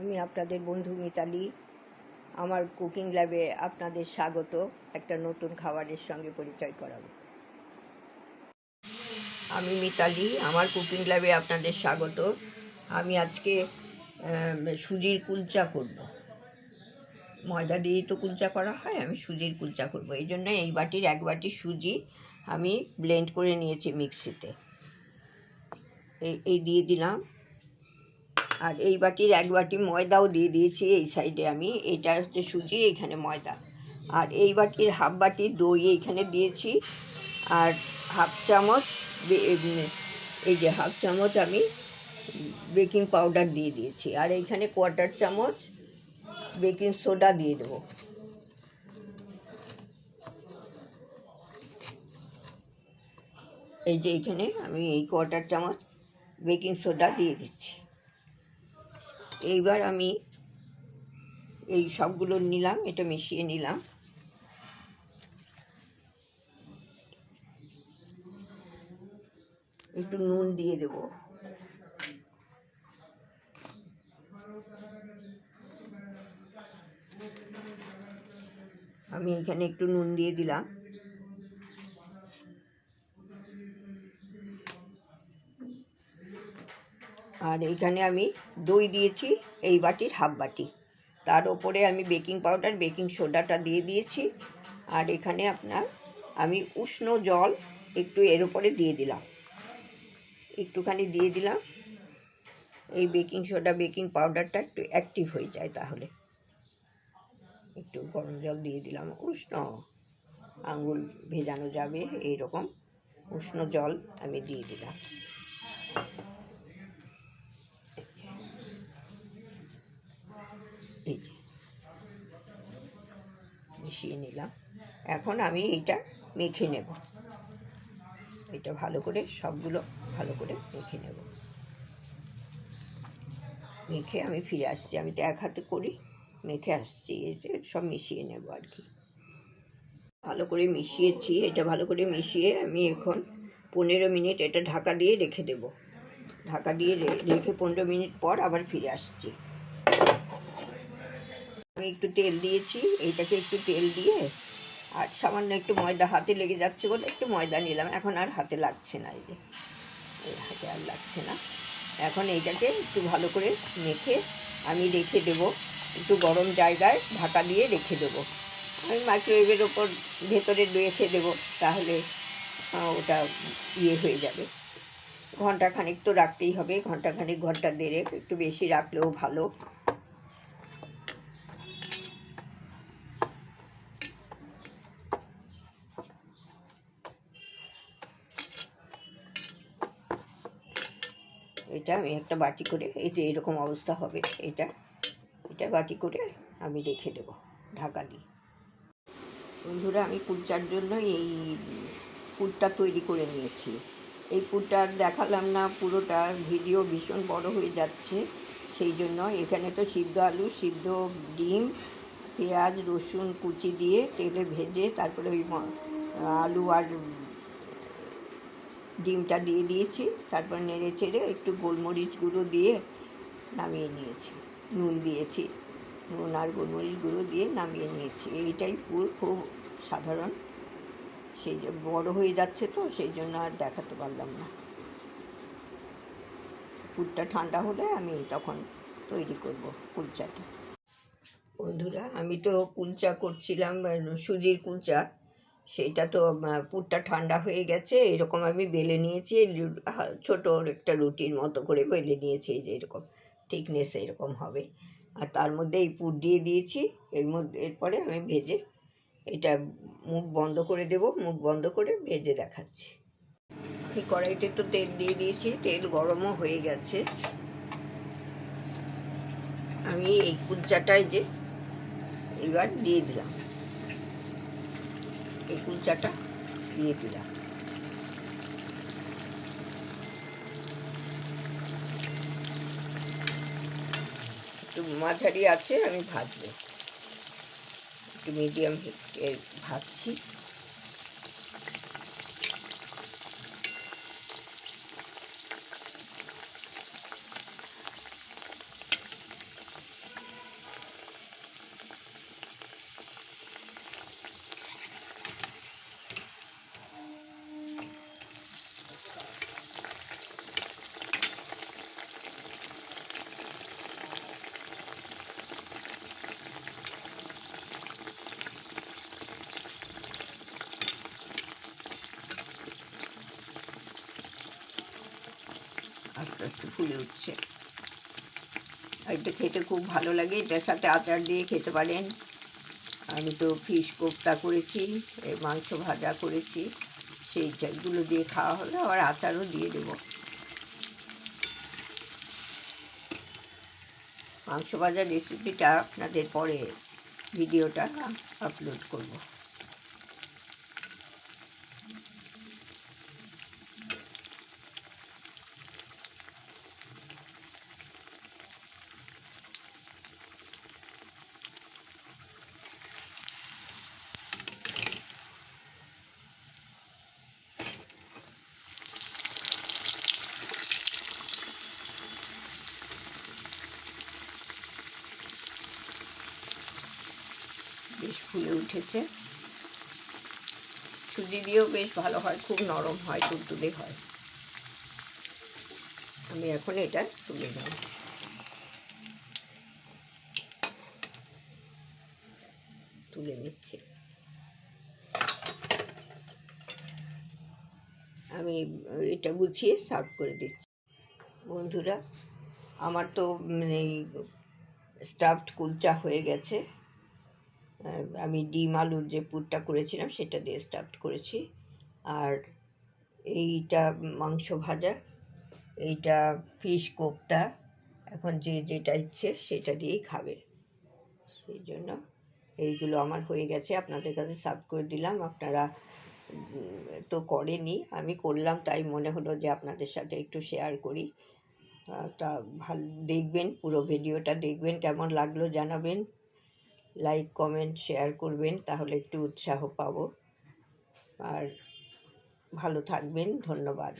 আমি আপনাদের বন্ধু মিতালি। আমার কুকিং ল্যাবে আপনাদের স্বাগত। একটা নতুন খাবারের সঙ্গে পরিচয় করাবো। আমি মিতালি, আমার কুকিং ল্যাবে আপনাদের স্বাগত। আমি আজকে সুজির কুলচা করব। ময়দা দিয়েই তো কুলচা করা হয়, আমি সুজির কুলচা করব। এই জন্য এই বাটির এক বাটি সুজি আমি ব্লেন্ড করে নিয়েছি মিক্সিতে। এই এই দিয়ে দিলাম। আর এই বাটির এক বাটি ময়দাও দিয়ে দিয়েছি এই সাইডে আমি। এটা হচ্ছে সুজি এইখানে ময়দা। আর এই বাটির হাফ বাটি দই এইখানে দিয়েছি। আর হাফ চামচ এই যে হাফ চামচ আমি বেকিং পাউডার দিয়ে দিয়েছি। আর এইখানে কোয়ার্টার চামচ বেকিং সোডা দিয়ে দেবো। এই যে এইখানে আমি এই কোয়ার্টার চামচ বেকিং সোডা দিয়ে দিচ্ছি। এইবার আমি এই সবগুলো নিলাম, এটা মিশিয়ে নিলাম। একটু নুন দিয়ে দেবো। আমি এখানে একটু নুন দিয়ে দিলাম। আর এইখানে আমি দই দিয়েছি, এই বাটির হাফ বাটি। তার ওপরে আমি বেকিং পাউডার, বেকিং সোডাটা দিয়ে দিয়েছি। আর এখানে আপনার আমি উষ্ণ জল একটু এর উপরে দিয়ে দিলাম। একটুখানি দিয়ে দিলাম। এই বেকিং সোডা, বেকিং পাউডারটা একটু অ্যাক্টিভ হয়ে যায় তাহলে। একটু গরম জল দিয়ে দিলাম, উষ্ণ। আঙুল ভেজানো যাবে এই রকম উষ্ণ জল আমি দিয়ে দিলাম। মিশিয়ে নিলাম। এখন আমি এইটা মেখে নেব। এটা ভালো করে সবগুলো ভালো করে মেখে নেব। মেখে আমি ফিরে আসছি। আমি তো এক হাতে করি, মেখে আসছি। যে সব মিশিয়ে নেব আর কি। ভালো করে মিশিয়েছি। এটা ভালো করে মিশিয়ে আমি এখন পনেরো মিনিট এটা ঢাকা দিয়ে রেখে দেব। ঢাকা দিয়ে রেখে পনেরো মিনিট পর আবার ফিরে আসছি। আমি একটু তেল দিয়েছি, এইটাকে একটু তেল দিয়ে, আর সামান্য একটু ময়দা হাতে লেগে যাচ্ছে বলে একটু ময়দা নিলাম। এখন আর হাতে লাগছে না এই যে। এই হাতে আর লাগছে না। এখন এইটাকে একটু ভালো করে মেখে আমি রেখে দেব। একটু গরম জায়গায় ঢাকা দিয়ে রেখে দেবো। আমি মাইক্রোওয়েভের ওপর ভেতরে রেখে দেবো, তাহলে ওটা ইয়ে হয়ে যাবে। ঘণ্টা খানিক তো রাখতেই হবে। ঘণ্টা খানিক ঘণ্টা দেড়েক একটু বেশি রাখলেও ভালো। এটা আমি একটা বাটি করে, এই যে এরকম অবস্থা হবে, এটা এটা বাটি করে আমি রেখে দেবো ঢাকা দিয়ে। বন্ধুরা, আমি কুলচার জন্য এই পুরটা তৈরি করে নিয়েছি। এই পুরটা দেখালাম না, পুরোটা ভিডিও ভীষণ বড় হয়ে যাচ্ছে। সেই জন্য এখানে তো সিদ্ধ আলু, সিদ্ধ ডিম, পেঁয়াজ, রসুন কুচি দিয়ে তেলে ভেজে তারপরে ওই আলু আর ডিমটা দিয়ে দিয়েছি, তারপর নেড়ে চেড়ে একটু গোলমরিচ গুঁড়ো দিয়ে নামিয়ে নিয়েছি। নুন দিয়েছি। নুন আর গোলমরিচ গুঁড়ো দিয়ে নামিয়ে নিয়েছি। এইটাই পুরো খুব সাধারণ। সেই যে বড়ো হয়ে যাচ্ছে তো, সেই জন্য আর দেখাতে পারলাম না। পুরটা ঠান্ডা হলে আমি তখন তৈরি করব কুলচাটা। বন্ধুরা, আমি তো কুলচা করছিলাম, সুজির কুলচা। সেটা তো পুরটা ঠান্ডা হয়ে গেছে, এরকম আমি বেলে নিয়েছি ছোট একটা রুটির মতো করে বেলে নিয়েছি, এই যে এরকম থিকনেস এরকম হবে। আর তার মধ্যে এই পুর দিয়ে দিয়েছি, এর মধ্যে এরপরে আমি ভেজে এটা মুখ বন্ধ করে দেব, মুখ বন্ধ করে ভেজে দেখাচ্ছি। এই কড়াইতে তো তেল দিয়ে দিয়েছি, তেল গরমও হয়ে গেছে। আমি এই কুলচাটাই যে এবার দিয়ে দিলাম। এই কুলচাটা দিয়ে দিলাম একটু মাঝারি আছে আমি ভাজবো। একটু মিডিয়াম ভাজছি। আস্তে ফুলে উঠছে। এটা খেতে খুব ভালো লাগে, এটার সাথে আচার দিয়ে খেতে পারেন। আমি তো ফিশ কোপ্তা করেছি মাংস ভাজা করেছি, সেই চালগুলো দিয়ে খাওয়া হলে আবার আচারও দিয়ে দেবো। মাংস ভাজার রেসিপিটা আপনাদের পরে ভিডিওটা আপলোড করব। বেশ ফুলে উঠেছে। সুজি দিয়েও বেশ ভালো হয়, খুব নরম হয় তুলতুলে হয়। আমি এখন এটা তুলে নেব। তুলে নিচ্ছি। আমি এটা গুছিয়ে সার্ভ করে দিচ্ছি। বন্ধুরা, আমার তো মানে স্টাফড কুলচা হয়ে গেছে। আমি ডিম আলুর যে পুরটা করেছিলাম সেটা দিয়ে স্টাফড করেছি। আর এইটা মাংস ভাজা, এইটা ফিশ কোপ্তা, এখন যে যেটা ইচ্ছে সেটা দিয়েই খাবে। সেই জন্য এইগুলো আমার হয়ে গেছে, আপনাদের কাছে সার্ভ করে দিলাম। আপনারা তো করেনি, আমি করলাম, তাই মনে হলো যে আপনাদের সাথে একটু শেয়ার করি। তা ভালো, দেখবেন, পুরো ভিডিওটা দেখবেন, কেমন লাগল জানাবেন। লাইক কমেন্ট শেয়ার করবেন তাহলে একটু উৎসাহ পাবো। আর ভালো থাকবেন ধন্যবাদ।